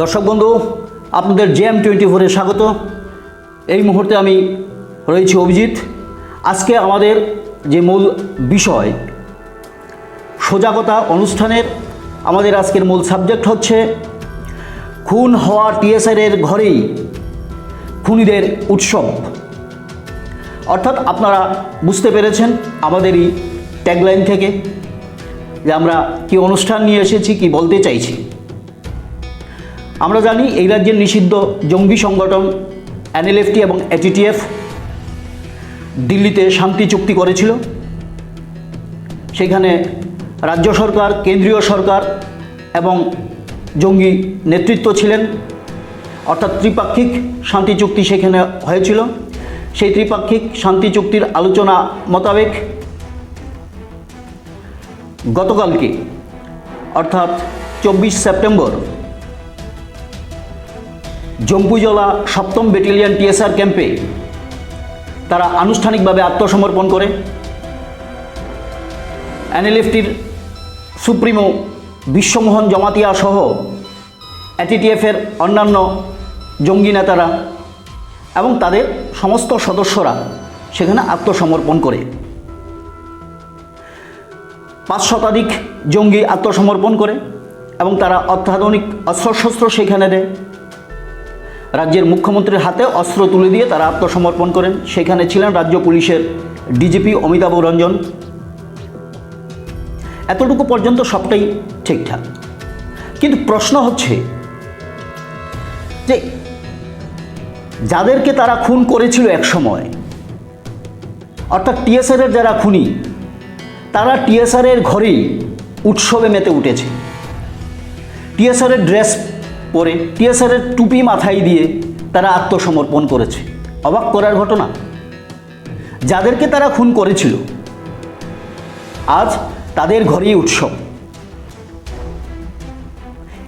দর্শক বন্ধু, আপনাদের জেএম টোয়েন্টি ফোরে স্বাগত। এই মুহূর্তে আমি রয়েছি অভিজিৎ। আজকে আমাদের যে মূল বিষয় সজাগতা অনুষ্ঠানের, আমাদের আজকের মূল সাবজেক্ট হচ্ছে, খুন হওয়া টিএসআরের ঘরেই খুনিদের উৎসব। অর্থাৎ আপনারা বুঝতে পেরেছেন আমাদেরই ট্যাগলাইন থেকে যে আমরা কি অনুষ্ঠান নিয়ে এসেছি, কি বলতে চাইছি। আমরা জানি এই রাজ্যের নিষিদ্ধ জঙ্গি সংগঠন এনএলএফটি এবং এটিটিএফ দিল্লিতে শান্তি চুক্তি করেছিল। সেখানে রাজ্য সরকার, কেন্দ্রীয় সরকার এবং জঙ্গি নেতৃত্ব ছিলেন। অর্থাৎ ত্রিপাক্ষিক শান্তি চুক্তি সেখানে হয়েছিল। সেই ত্রিপাক্ষিক শান্তি চুক্তির আলোচনা মোতাবেক গতকালকে, অর্থাৎ চব্বিশ সেপ্টেম্বর জম্পুজলা সপ্তম ব্যাটালিয়ন টিএসআর ক্যাম্পে তারা আনুষ্ঠানিকভাবে আত্মসমর্পণ করে। এনএলএফটির সুপ্রিমো বিশ্বমোহন জমাতিয়া সহ এটিটিএফের অন্যান্য জঙ্গি নেতারা এবং তাদের সমস্ত সদস্যরা সেখানে আত্মসমর্পণ করে। পাঁচ শতাধিক জঙ্গি আত্মসমর্পণ করে এবং তারা অত্যাধুনিক অস্ত্রশস্ত্র সেখানে দেয়। রাজ্যের মুখ্যমন্ত্রীর হাতে অস্ত্র তুলে দিয়ে তারা আত্মসমর্পণ করেন। সেখানে ছিলেন রাজ্য পুলিশের ডিজিপি অমিতাভ রঞ্জন। এতটুকু পর্যন্ত সবটাই ঠিকঠাক। কিন্তু প্রশ্ন হচ্ছে যে যাদেরকে তারা খুন করেছিল এক সময় অর্থাৎ টিএসআরের যারা খুনি, তারা টিএসআরের ঘরেই উৎসবে মেতে উঠেছে। টিএসআরের ড্রেস পরে টিএসআরের টুপি মাথায় দিয়ে তারা আত্মসমর্পণ করেছে। অবাক করার ঘটনা? যাদেরকে তারা খুন করেছিল, আজ তাদের ঘরেই উৎসব।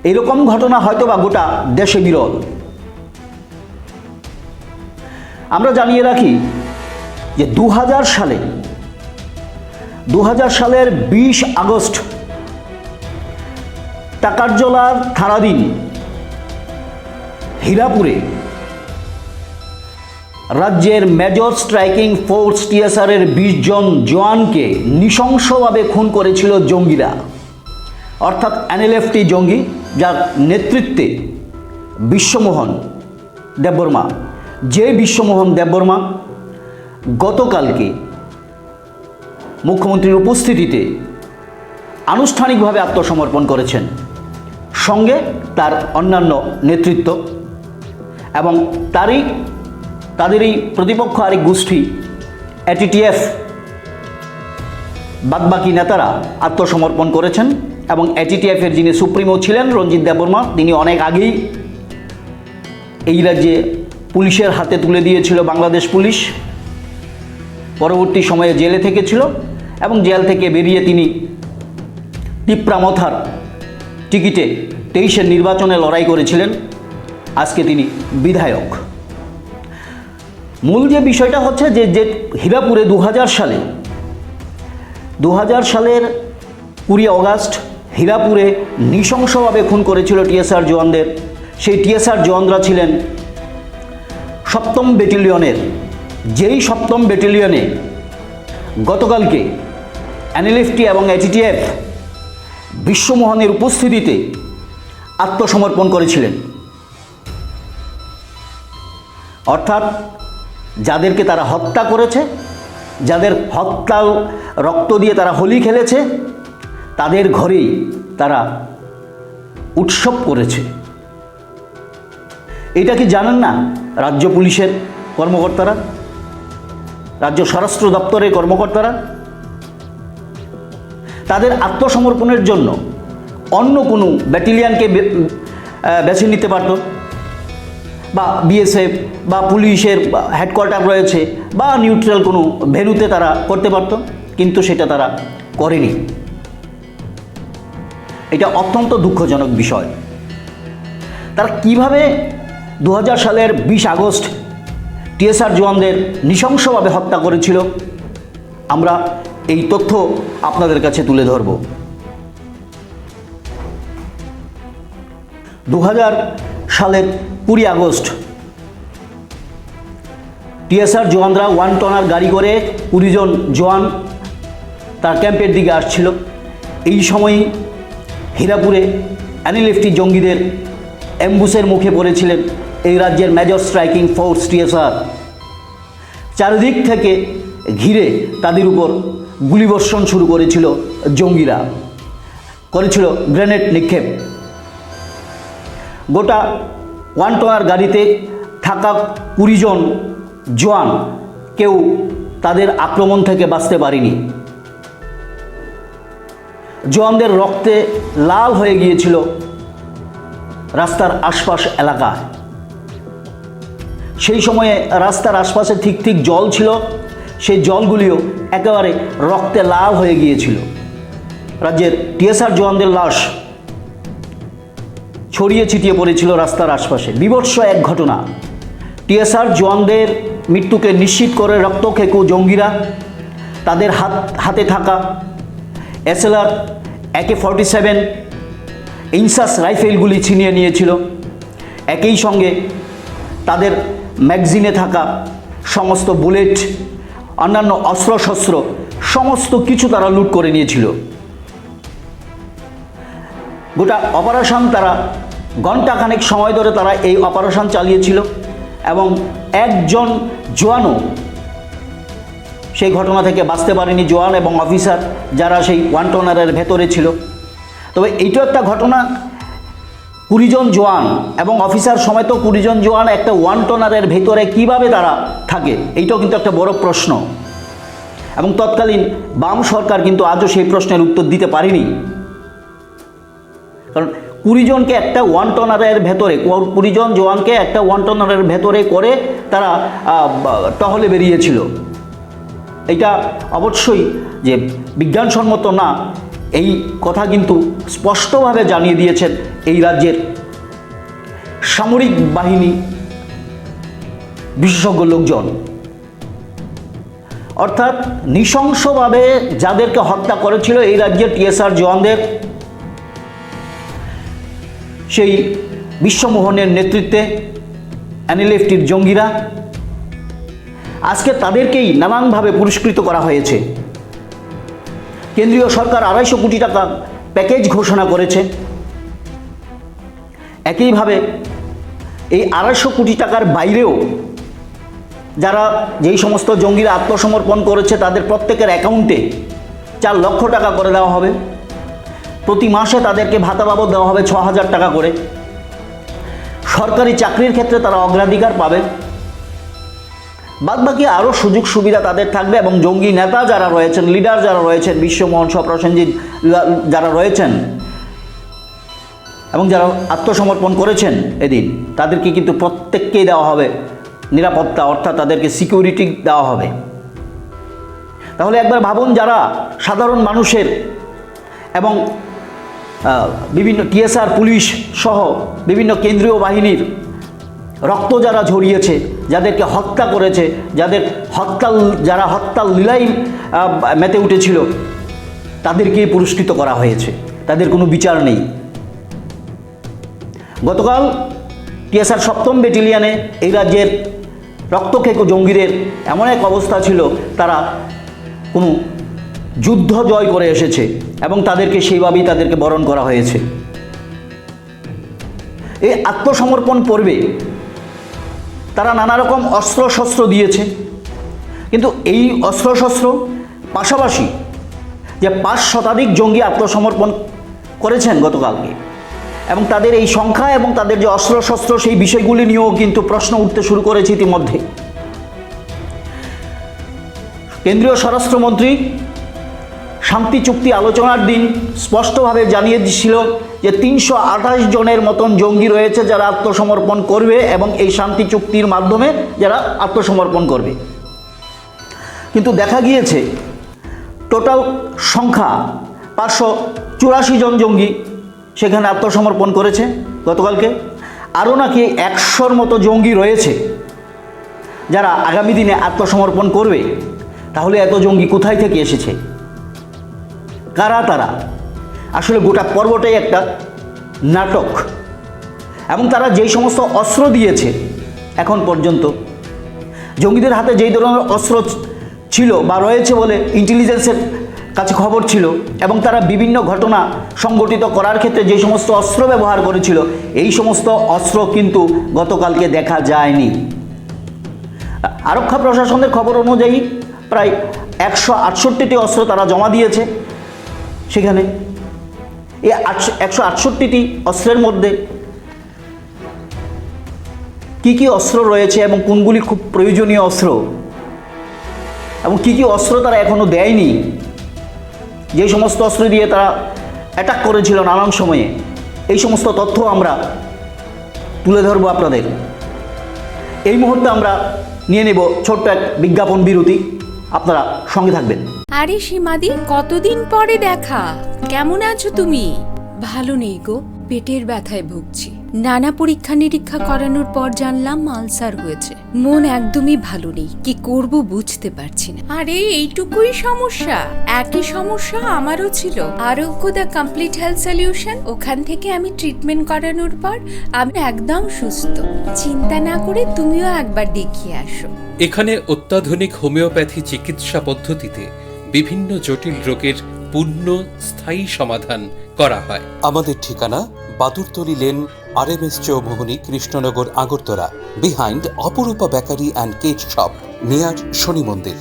এরকম ঘটনা হয়তো বা গোটা দেশে বিরল। আমরা জানিয়ে রাখি যে দু হাজার সালে দু হাজার সালের বিশ আগস্ট টাকারজলার থানাধীন হীরাপুরে। রাজ্যের মেজর স্ট্রাইকিং ফোর্স টিএসআরের বিশ জন জওয়ানকে নৃশংসভাবে খুন করেছিল জঙ্গিরা। অর্থাৎ এনএলএফটি জঙ্গি যার নেতৃত্বে বিশ্বমোহন দেববর্মা যে বিশ্বমোহন দেববর্মা গতকালকে মুখ্যমন্ত্রীর উপস্থিতিতে আনুষ্ঠানিকভাবে আত্মসমর্পণ করেছেন। সঙ্গে তার অন্যান্য নেতৃত্ব এবং তারই, তাদেরই প্রতিপক্ষ আরেক গোষ্ঠী, এটিটিএফ, বাদবাকি নেতারা আত্মসমর্পণ করেছেন এবং এটিটিএফের যিনি সুপ্রিমো ছিলেন, রঞ্জিত দেববর্মা, তিনি অনেক আগেই এই রাজ্যে পুলিশের হাতে তুলে দিয়েছিল বাংলাদেশ পুলিশ। পরবর্তী সময়ে জেলে থেকেছিল এবং জেল থেকে বেরিয়ে তিনি টিপ্রামথার টিকিটে তেইশের নির্বাচনে লড়াই করেছিলেন। আজকে তিনি বিধায়ক। মূল যে বিষয়টা হচ্ছে যে যে হীরাপুরে দু হাজার সালে দু হাজার সালের কুড়ি অগাস্ট হীরাপুরে নৃশংসভাবে খুন করেছিল টিএসআর জওয়ানদের। সেই টিএসআর জওয়ানরা ছিলেন সপ্তম ব্যাটালিয়নের, যেই সপ্তম ব্যাটালিয়নে গতকালকে এনএলএফটি এবং এটিটিএফ বিশ্বমোহনের উপস্থিতিতে আত্মসমর্পণ করেছিলেন। অর্থাৎ যাদেরকে তারা হত্যা করেছে, যাদের হত্যা রক্ত দিয়ে তারা হোলি খেলেছে, তাদের ঘরেই তারা উৎসব করেছে। এটা কি জানেন না রাজ্য পুলিশের কর্মকর্তারা? রাজ্য স্বরাষ্ট্র দপ্তরের কর্মকর্তারা? তাদের আত্মসমর্পণের জন্য অন্য কোনো ব্যাটালিয়ানকে বেছে নিতে পারত? বা বিএসএফ বা পুলিশের হেডকোয়ার্টার রয়েছে বা নিউট্রাল কোনো ভেন্যুতে তারা করতে পারত, কিন্তু সেটা তারা করেনি। এটা অত্যন্ত দুঃখজনক বিষয়। তারা কীভাবে দু হাজার সালের বিশ আগস্ট টিএসআর জওয়ানদের নৃশংসভাবে হত্যা করেছিল, আমরা এই তথ্য আপনাদের কাছে তুলে ধরব। দু হাজার সালের কুড়ি আগস্ট। টিএসআর জওয়ানরা ওয়ান টনার গাড়ি করে কুড়িজন জওয়ান তার ক্যাম্পের দিকে আসছিল। এই সময়ই হীরাপুরে অ্যানিলেফটি জঙ্গিদের অ্যাম্বুসের মুখে পড়েছিলেন এই রাজ্যের মেজর স্ট্রাইকিং ফোর্স টিএসআর। চারিদিক থেকে ঘিরে তাদের উপর গুলিবর্ষণ শুরু করেছিল জঙ্গিরা। করেছিল গ্রেনেড নিক্ষেপ। গোটা ওয়ান টনার গাড়িতে থাকা কুড়িজন জওয়ান কেউ তাদের আক্রমণ থেকে বাঁচতে পারেনি। জওয়ানদের রক্তে লাল হয়ে গিয়েছিল রাস্তার আশপাশ এলাকা। সেই সময়ে রাস্তার আশপাশে ঠিক ঠিক জল ছিল, সেই জলগুলিও একেবারে রক্তে লাল হয়ে গিয়েছিল। রাজ্যের টিএসআর জওয়ানদের লাশ ছড়িয়ে ছিটিয়ে পড়েছিল রাস্তার আশপাশে। বিভৎস এক ঘটনা। টিএসআর জওয়ানদের মৃত্যুকে নিশ্চিত করে রক্ত রক্তখেকু জঙ্গিরা, তাদের হাত, হাতে থাকা এসএলআর একে ফর্টি সেভেন ইনসাস রাইফেলগুলি ছিনিয়ে নিয়েছিল। একই সঙ্গে তাদের ম্যাগজিনে থাকা সমস্ত বুলেট, অন্যান্য অস্ত্রশস্ত্র, সমস্ত কিছু তারা লুট করে নিয়েছিল। গোটা অপারেশন তারা ঘণ্টাখানেক সময় ধরে তারা এই অপারেশন চালিয়েছিল এবং একজন জোয়ানও সেই ঘটনা থেকে বাঁচতে পারেনি, জোয়ান এবং অফিসার যারা সেই ওয়ান টনারের ভেতরে ছিল। তবে এইটা একটা ঘটনা, কুড়িজন জোয়ান এবং অফিসার সমেত কুড়িজন জোয়ান একটা ওয়ান টনারের ভেতরে কীভাবে তারা থাকে, এইটাও কিন্তু একটা বড় প্রশ্ন। এবং তৎকালীন বাম সরকার কিন্তু আজও সেই প্রশ্নের উত্তর দিতে পারেনি। কারণ কুড়িজনকে একটা ওয়ান টনারের ভেতরে কুড়িজন জওয়ানকে একটা ওয়ান টনারের ভেতরে করে তারা টহলে বেরিয়েছিল। এটা অবশ্যই যে বিজ্ঞানসম্মত না, এই কথা কিন্তু স্পষ্টভাবে জানিয়ে দিয়েছেন এই রাজ্যের সামরিক বাহিনী বিশেষজ্ঞ লোকজন। অর্থাৎ নৃশংসভাবে যাদেরকে হত্যা করেছিল এই রাজ্যের টিএসআর জওয়ানদের সেই বিশ্বমোহনের নেতৃত্বে অ্যানিলেফটির জঙ্গিরা আজকে তাদেরকেই নানানভাবে পুরস্কৃত করা হয়েছে। কেন্দ্রীয় সরকার আড়াইশো কোটি টাকা প্যাকেজ ঘোষণা করেছে। একইভাবে এই আড়াইশো কোটি টাকার বাইরেও যারা যেই সমস্ত জঙ্গিরা আত্মসমর্পণ করেছে, তাদের প্রত্যেকের অ্যাকাউন্টে চার লক্ষ টাকা করে দেওয়া হবে। প্রতি মাসে তাদেরকে ভাতা বাবদ দেওয়া হবে ছ হাজার টাকা করে। সরকারি চাকরির ক্ষেত্রে তারা অগ্রাধিকার পাবে। বাদবাকি আরও সুযোগ সুবিধা তাদের থাকবে এবং জঙ্গি নেতা যারা রয়েছেন লিডার যারা রয়েছেন, বিশ্বমোহন সপ্রসেনজিৎ যারা রয়েছেন এবং যারা আত্মসমর্পণ করেছেন এদিন, তাদেরকে কিন্তু প্রত্যেককেই দেওয়া হবে নিরাপত্তা, অর্থাৎ তাদেরকে সিকিউরিটি দেওয়া হবে। তাহলে একবার ভাবুন যারা সাধারণ মানুষের এবং বিভিন্ন টিএসআর পুলিশ সহ বিভিন্ন কেন্দ্রীয় বাহিনীর রক্ত যারা ঝরিয়েছে, যাদেরকে হত্যা করেছে, যাদের হত্যা যারা হত্যার লীলাই মেতে উঠেছিল, তাদেরকে পুরস্কৃত করা হয়েছে। তাদের কোনো বিচার নেই। গতকাল টিএসআর সপ্তম ব্যাটালিয়ানে এই রাজ্যের রক্তক্ষেকো জঙ্গিদের এমন এক অবস্থা ছিল, তারা কোনো যুদ্ধ জয় করে এসেছে এবং তাদেরকে সেইভাবেই তাদেরকে বরণ করা হয়েছে। এই আত্মসমর্পণ পর্বে তারা নানা রকম অস্ত্রশস্ত্র দিয়েছে। কিন্তু এই অস্ত্রশস্ত্র পাশাপাশি যে পাঁচ শতাধিক জঙ্গি আত্মসমর্পণ করেছেন গতকালকে, এবং তাদের এই সংখ্যা এবং তাদের যে অস্ত্রশস্ত্র, সেই বিষয়গুলি নিয়েও কিন্তু প্রশ্ন উঠতে শুরু করেছে ইতিমধ্যে। কেন্দ্রীয় স্বরাষ্ট্রমন্ত্রী শান্তি চুক্তি আলোচনার দিন স্পষ্টভাবে জানিয়ে দিছিল যে তিনশো আঠাশ জনের মতন জঙ্গি রয়েছে যারা আত্মসমর্পণ করবে এবং এই শান্তি চুক্তির মাধ্যমে যারা আত্মসমর্পণ করবে। কিন্তু দেখা গিয়েছে, টোটাল সংখ্যা পাঁচশো চুরাশি জন জঙ্গি সেখানে আত্মসমর্পণ করেছে গতকালকে। আরও নাকি একশোর মতো জঙ্গি রয়েছে যারা আগামী দিনে আত্মসমর্পণ করবে। তাহলে এত জঙ্গি কোথায় থেকে এসেছে? কারা তারা? আসলে গোটা পর্বটাই একটা নাটক। এবং তারা যেই সমস্ত অস্ত্র দিয়েছে, এখন পর্যন্ত জঙ্গিদের হাতে যেই ধরনের অস্ত্র ছিল বা রয়েছে বলে ইন্টেলিজেন্সের কাছে খবর ছিল এবং তারা বিভিন্ন ঘটনা সংগঠিত করার ক্ষেত্রে যে সমস্ত অস্ত্র ব্যবহার করেছিল, এই সমস্ত অস্ত্র কিন্তু গতকালকে দেখা যায়নি। আরক্ষা প্রশাসনের খবর অনুযায়ী প্রায় একশো আটষট্টিটি অস্ত্র তারা জমা দিয়েছে। সেখানে। এই একশো আটষট্টিটি অস্ত্রের মধ্যে কি কি অস্ত্র রয়েছে এবং কোনগুলি খুব প্রয়োজনীয় অস্ত্র? এবং কি কি অস্ত্র তারা এখনও দেয়নি? যে সমস্ত অস্ত্র দিয়ে তারা অ্যাটাক করেছিল নানান সময়ে, এই সমস্ত তথ্য আমরা তুলে ধরবো আপনাদের। এই মুহূর্তে আমরা নিয়ে নেব ছোট্ট এক বিজ্ঞাপন বিরতি। আপনারা সঙ্গে থাকবেন। আরে সীমাদি, কতদিন পরে দেখা? কেমন আছো তুমি? ভালো নেই গো, পেটের ব্যথায় ভুগছি। নানা পরীক্ষা নিরীক্ষা করানোর পর জানলাম আলসার হয়েছে। মন একদমই ভালো নেই কি করব বুঝতে পারছি না। আরে এইটুকুই সমস্যা। একই সমস্যা আমারও ছিল। আরোগ্য দ্য কমপ্লিট হেলথ সলিউশন ওখান থেকে আমি ট্রিটমেন্ট করানোর পর আমি একদম সুস্থ। চিন্তা না করে তুমিও একবার দেখিয়ে আসো। এখানে অত্যাধুনিক হোমিওপ্যাথি চিকিৎসা পদ্ধতিতে বিভিন্ন জটিল রোগের পূর্ণ স্থায়ী সমাধান করা হয়। আমাদের ঠিকানা Badurtali lane R M S Chowmohani Krishnanagar Agartala. Behind Aparupa bakery and cake shop near Shani মন্দির।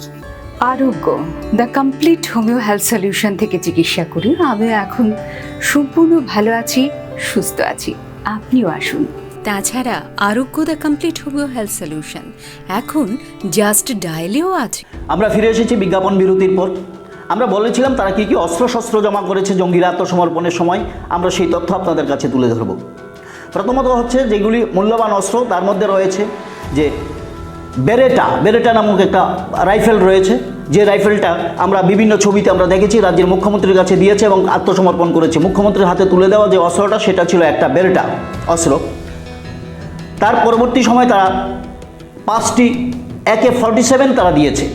Arogya the complete homeo health solution থেকে চিকিৎসা করি আমি এখন সম্পূর্ণ ভালো আছি সুস্থ আছি। আপনিও আসুন। তাছাড়া Arogya the complete homeo health solution. এখন জাস্ট ডায়ালেও আছে। আমরা ফিরে এসেছি বিজ্ঞাপন বিরতির পর। আমরা বলেছিলাম তারা কী কী অস্ত্র শস্ত্র জমা করেছে জঙ্গিরা আত্মসমর্পণের সময়। আমরা সেই তথ্য আপনাদের কাছে তুলে ধরব। প্রথমত হচ্ছে যেগুলি মূল্যবান অস্ত্র, তার মধ্যে রয়েছে যে বেরেটা বেরেটা নামক একটা রাইফেল রয়েছে। যে রাইফেলটা আমরা বিভিন্ন ছবিতে আমরা দেখেছি, রাজ্যের মুখ্যমন্ত্রীর কাছে দিয়েছে এবং আত্মসমর্পণ করেছে। মুখ্যমন্ত্রীর হাতে তুলে দেওয়া যে অস্ত্রটা, সেটা ছিল একটা বেরেটা অস্ত্র। তার পরবর্তী সময় তারা পাঁচটি একে ফর্টি সেভেন তারা দিয়েছে।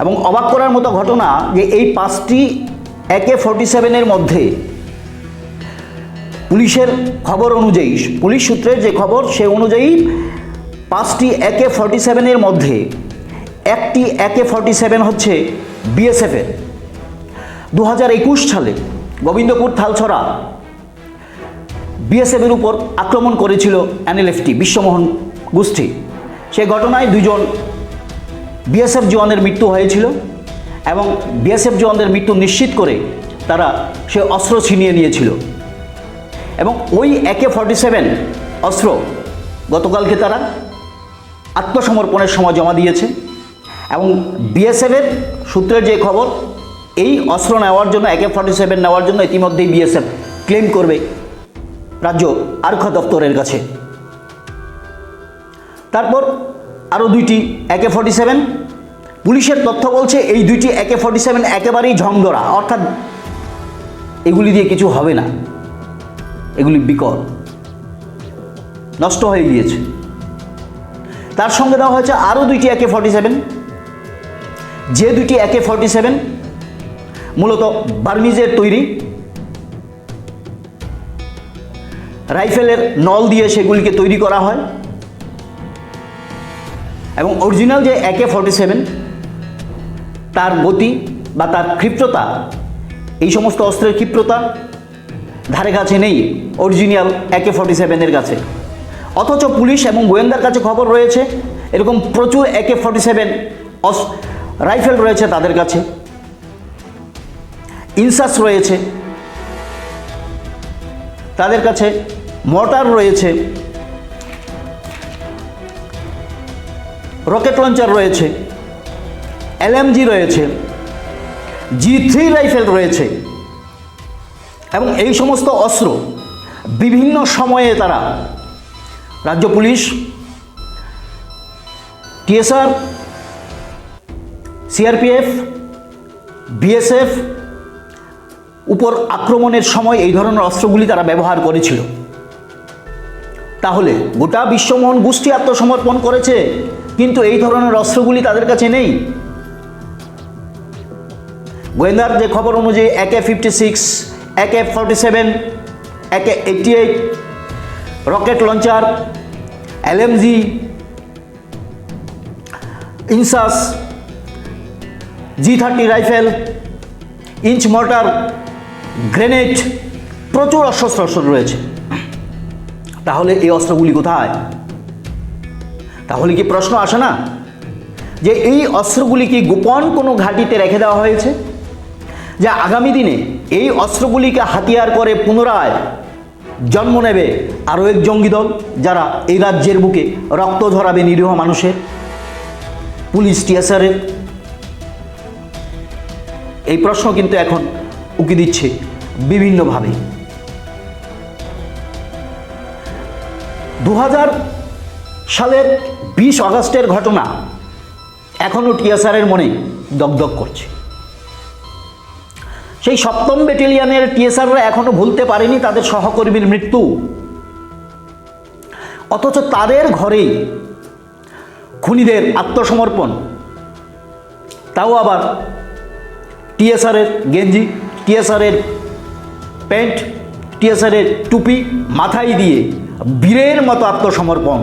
এবং অবাক করার মতো ঘটনা যে এই পাঁচটি একে ফর্টি সেভেনের মধ্যে পুলিশের খবর অনুযায়ী, পুলিশ সূত্রের যে খবর, সে অনুযায়ী পাঁচটি একে ফর্টি সেভেনের মধ্যে একটি একে ফর্টি সেভেন হচ্ছে বিএসএফের দু হাজার একুশ সালে গোবিন্দপুর থালছড়া বিএসএফের উপর আক্রমণ করেছিল এনএলএফটি বিশ্বমোহন গোষ্ঠী। সেই ঘটনায় দুজন বিএসএফ জওয়ানের মৃত্যু হয়েছিল এবং বিএসএফ জওয়ানদের মৃত্যু নিশ্চিত করে তারা সে অস্ত্র ছিনিয়ে নিয়েছিল। এবং ওই একে ফর্টি সেভেন অস্ত্র গতকালকে তারা আত্মসমর্পণের সময় জমা দিয়েছে এবং বিএসএফের সূত্রের যে খবর, এই অস্ত্র নেওয়ার জন্য একে ফর্টি সেভেন নেওয়ার জন্য ইতিমধ্যেই বিএসএফ ক্লেম করবে রাজ্য আরক্ষা দপ্তরের কাছে। তারপর আরও দুইটি একে ফর্টি সেভেন পুলিশের তথ্য বলছে, এই দুইটি একে ফর্টি সেভেন একেবারেই ঝংধরা অর্থাৎ এগুলি দিয়ে কিছু হবে না। এগুলি বিকল। নষ্ট হয়ে গিয়েছে। তার সঙ্গে দেওয়া হয়েছে আরও দুইটি একে ফর্টি সেভেন যে দুইটি একে ফর্টি সেভেন মূলত বার্মিজের তৈরি। রাইফেলের নল দিয়ে সেগুলিকে তৈরি করা হয়। এবং অরিজিনাল যে একে ফর্টি সেভেন তার গতি বা তার ক্ষিপ্রতা, এই সমস্ত অস্ত্রের ক্ষিপ্রতা ধারে কাছে নেই। অরিজিনাল একে ফর্টি সেভেনের কাছে। অথচ পুলিশ এবং গোয়েন্দার কাছে খবর রয়েছে, এরকম প্রচুর একে ফর্টি সেভেন রাইফেল রয়েছে তাদের কাছে। ইনসাস রয়েছে, তাদের কাছে। মোটর রয়েছে, রকেট লঞ্চার রয়েছে, এলএমজি রয়েছে, জি থ্রি রাইফেল রয়েছে। এবং এই সমস্ত অস্ত্র বিভিন্ন সময়ে তারা রাজ্য পুলিশ, টিএসআর, সিআরপিএফ, বিএসএফ উপর আক্রমণের সময় এই ধরনের অস্ত্রগুলি তারা ব্যবহার করেছিল। তাহলে গোটা বিশ্বমোহন গোষ্ঠী আত্মসমর্পণ করেছে, কিন্তু এই ধরনের অস্ত্রগুলি তাদের কাছে নেই। গোয়েন্দার যে খবর অনুযায়ী AK fifty six AK forty seven AK eighty eight rocket launcher LMG INSAS G thirty rifle inch mortar grenade প্রচুর অস্ত্রশস্ত্র রয়েছে। তাহলে এই অস্ত্রগুলি কোথায়? তাহলে কি প্রশ্ন আসে না? যে এই অস্ত্রগুলি কি গোপন কোনো ঘাঁটিতে রেখে দেওয়া হয়েছে? যা আগামী দিনে এই অস্ত্রগুলিকে হাতিয়ার করে পুনরায় জন্ম নেবে আরও এক জঙ্গি দল যারা এই রাজ্যের বুকে রক্ত ঝরাবে নিরীহ মানুষের। পুলিশ টিএসআরের এই প্রশ্ন কিন্তু এখন উকি দিচ্ছে বিভিন্নভাবে। দু হাজার সালের বিশ আগস্টের ঘটনা এখনও টিএসআরের মনে দগদগ করছে। সেই সপ্তম ব্যাটেলিয়ানের টিএসআররা এখনও ভুলতে পারেনি তাদের সহকর্মীর মৃত্যু। অথচ তাদের ঘরেই খুনিদের আত্মসমর্পণ। তাও আবার টিএসআরের গেঞ্জি টিএসআরের প্যান্ট টিএসআরের টুপি মাথায় দিয়ে বীরের মতো আত্মসমর্পণ।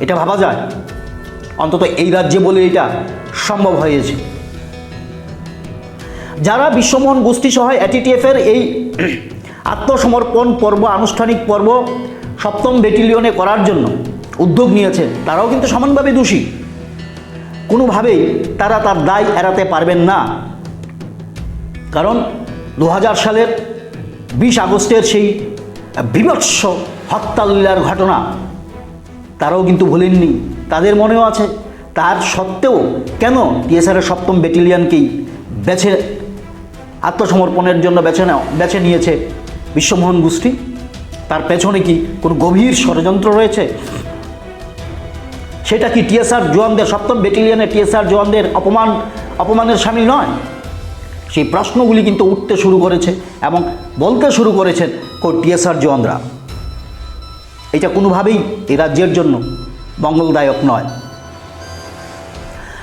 এটা ভাবা যায়? অন্তত এই রাজ্যে বলে এটা সম্ভব হয়েছে। যারা বিশ্বমোহন গোষ্ঠী সহ এটিটিএফের এই আত্মসমর্পণ পর্ব, আনুষ্ঠানিক পর্ব সপ্তম ব্যাটালিয়নে করার জন্য উদ্যোগ নিয়েছে, তারাও কিন্তু সমানভাবে দোষী। কোনোভাবেই তারা তার দায় এড়াতে পারবেন না। কারণ দু হাজার সালের বিশ আগস্টের সেই বিভৎস হত্যালীলার ঘটনা, তারাও কিন্তু ভুলেননি। তাদের মনেও আছে, তার সত্ত্বেও কেন টিএসআরের সপ্তম ব্যাটালিয়নকেই বেছে আত্মসমর্পণের জন্য বেছে নেওয়া বেছে নিয়েছে বিশ্বমোহন গোষ্ঠী। তার পেছনে কি কোনো গভীর ষড়যন্ত্র রয়েছে? সেটা কি টিএসআর জওয়ানদের, সপ্তম ব্যাটালিয়নে টিএসআর জওয়ানদের অপমান, অপমানের সামিল নয়? সেই প্রশ্নগুলি কিন্তু উঠতে শুরু করেছে এবং বলতে শুরু করেছেন টিএসআর জওয়ানরা। এটা কোনোভাবেই এই রাজ্যের জন্য মঙ্গলদায়ক নয়।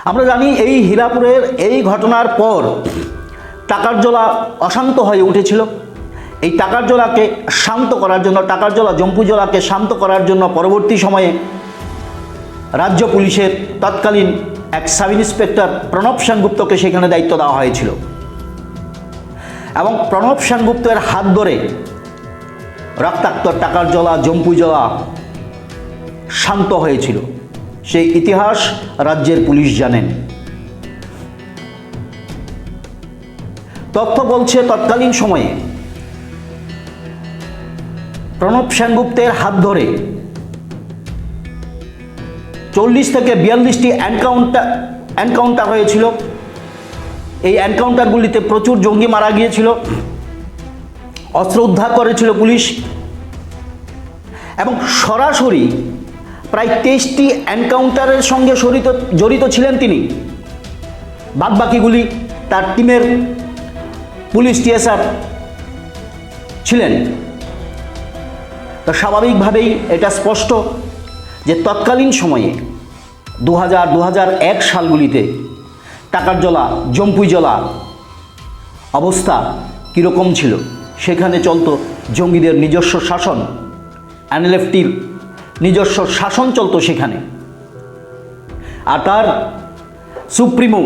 আমরা জানি এই হীরাপুরের এই ঘটনার পর টাকার জলা অশান্ত হয়ে উঠেছিল। এই টাকার জলাকে শান্ত করার জন্য, টাকার জলা জম্পু জলাকে শান্ত করার জন্য পরবর্তী সময়ে রাজ্য পুলিশের তৎকালীন এক সাব ইন্সপেক্টর প্রণব সেনগুপ্তকে সেখানে দায়িত্ব দেওয়া হয়েছিল। এবং প্রণব সেনগুপ্তের হাত ধরে রক্তাক্ত টাকার জলা জম্পু জলা শান্ত হয়েছিল। সেই ইতিহাস রাজ্যের পুলিশ জানেন। তথ্য বলছে তৎকালীন সময়ে। প্রণব সেনগুপ্তের হাত ধরে চল্লিশ থেকে বিয়াল্লিশটি এনকাউন্টার এনকাউন্টার হয়েছিল। এই এনকাউন্টারগুলিতে প্রচুর জঙ্গি মারা গিয়েছিল। অস্ত্র উদ্ধার করেছিল পুলিশ। এবং সরাসরি প্রায় তেইশটি এনকাউন্টারের সঙ্গে জড়িত জড়িত ছিলেন তিনি। বাদবাকিগুলি তার টিমের পুলিশ টিএসআর ছিলেন। তো স্বাভাবিকভাবেই এটা স্পষ্ট যে তৎকালীন সময়ে দু হাজার দু এক সালগুলিতে টাকার জলা জম্পুই জলা অবস্থা কীরকম ছিল? সেখানে চলত জঙ্গিদের নিজস্ব শাসন। অ্যানএলএফটির নিজস্ব শাসন চলত সেখানে। আর তার সুপ্রিমো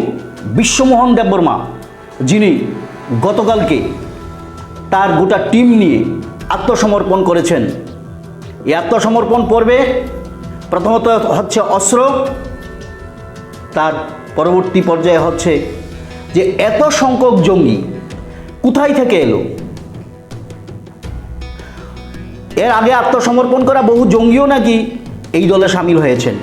বিশ্বমোহন দেববর্মা, যিনি গতকালকে তার গোটা টিম নিয়ে আত্মসমর্পণ করেছেন। এই আত্মসমর্পণ পর্বে প্রথমত হচ্ছে অস্ত্র, তার পরবর্তী পর্যায়ে হচ্ছে যে এত সংখ্যক জঙ্গি কোথায় থেকে এলো? এর আগে আত্মসমর্পণ করা বহু জঙ্গিও নাকি এই দলে সামিল হয়েছেন।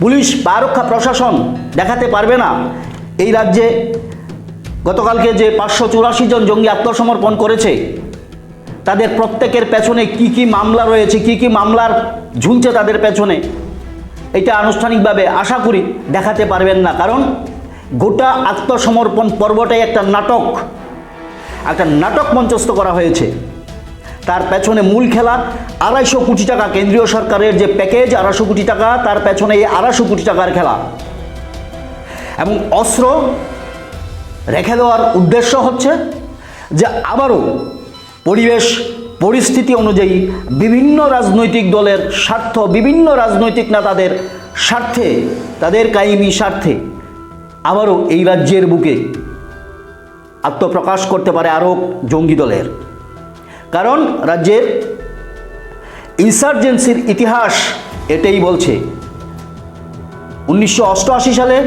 পুলিশ, বা আরক্ষা প্রশাসন দেখাতে পারবে না এই রাজ্যে গতকালকে যে পাঁচশো চুরাশি জন জঙ্গি আত্মসমর্পণ করেছে, তাদের প্রত্যেকের পেছনে কি কি মামলা রয়েছে, কি কি মামলার ঝুলছে তাদের পেছনে, এটা আনুষ্ঠানিকভাবে আশা করি দেখাতে পারবেন না। কারণ গোটা আত্মসমর্পণ পর্বটাই একটা নাটক একটা নাটক মঞ্চস্থ করা হয়েছে। তার পেছনে মূল খেলা আড়াইশো কোটি টাকা কেন্দ্রীয় সরকারের যে প্যাকেজ, আড়াইশো কোটি টাকা, তার পেছনে এই আড়াইশো কোটি টাকার খেলা। এবং অস্ত্র রেখে দেওয়ার উদ্দেশ্য হচ্ছে যে আবারও পরিবেশ, পরিস্থিতি অনুযায়ী বিভিন্ন রাজনৈতিক দলের স্বার্থ, বিভিন্ন রাজনৈতিক নেতাদের স্বার্থে, তাদের কায়েমি স্বার্থে আবারও এই রাজ্যের বুকে আত্মপ্রকাশ করতে পারে আরও জঙ্গি দলের। কারণ রাজ্যের ইনসার্জেন্সির ইতিহাস এটাই বলছে। উনিশশো অষ্টআশি সালে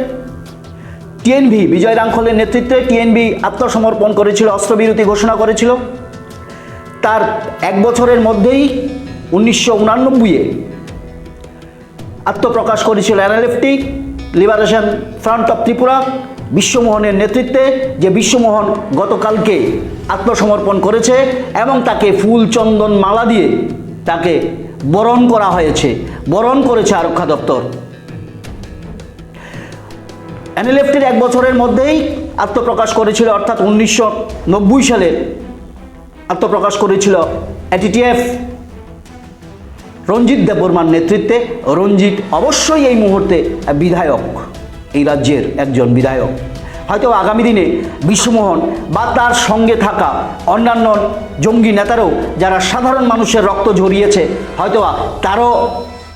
টিএনভি বিজয় রাঙ্খলের নেতৃত্বে টিএনভি আত্মসমর্পণ করেছিল, অস্ত্রবিরতি ঘোষণা করেছিল। তার এক বছরের মধ্যেই উনিশশো উনানব্বইয়ে আত্মপ্রকাশ করেছিল NLFT liberation front of Tripura বিশ্বমোহনের নেতৃত্বে, যে বিশ্বমোহন গতকালকে আত্মসমর্পণ করেছে এবং তাকে ফুল চন্দন মালা দিয়ে তাকে বরণ করা হয়েছে। বরণ করেছে আরক্ষা দপ্তর। এনএলএফটির এক বছরের মধ্যেই আত্মপ্রকাশ করেছিল, অর্থাৎ উনিশশো নব্বই সালে আত্মপ্রকাশ করেছিল এটিটিএফ রঞ্জিত দেববর্মার নেতৃত্বে। রঞ্জিত অবশ্যই এই মুহূর্তে বিধায়ক, এই রাজ্যের একজন বিধায়ক। হয়তো আগামী দিনে বিশ্বমোহন বা তার সঙ্গে থাকা অন্যান্য জঙ্গি নেতারাও যারা সাধারণ মানুষের রক্ত ঝরিয়েছে হয়তো তারও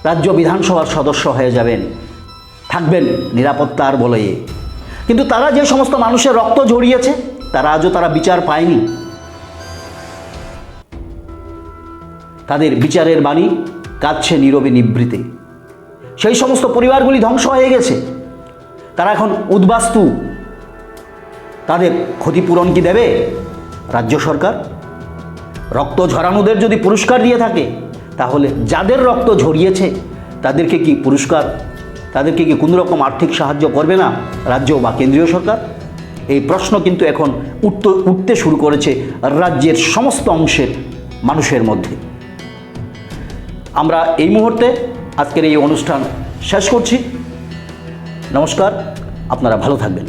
রাজ্য বিধানসভার সদস্য হয়ে যাবেন। থাকবেন নিরাপত্তার বলয়ে। কিন্তু তারা যে সমস্ত মানুষের রক্ত ঝরিয়েছে, তারা আজও তারা বিচার পায়নি। তাদের বিচারের বাণী কাঁদছে নীরবে নিবৃতে সেই সমস্ত পরিবারগুলি ধ্বংস হয়ে গেছে। তারা এখন উদ্বাস্তু। তাদের ক্ষতিপূরণ কি দেবে রাজ্য সরকার? রক্ত ঝরানোদের যদি পুরস্কার দিয়ে থাকে, তাহলে যাদের রক্ত ঝরিয়েছে, তাদেরকে কি পুরস্কার তাদেরকে কি কোনো রকম আর্থিক সাহায্য করবে না, রাজ্য বা কেন্দ্রীয় সরকার? এই প্রশ্ন কিন্তু এখন উঠত, উঠতে শুরু করেছে রাজ্যের সমস্ত অংশের মানুষের মধ্যে। আমরা এই মুহূর্তে আজকের এই অনুষ্ঠান শেষ করছি। নমস্কার, আপনারা ভালো থাকবেন।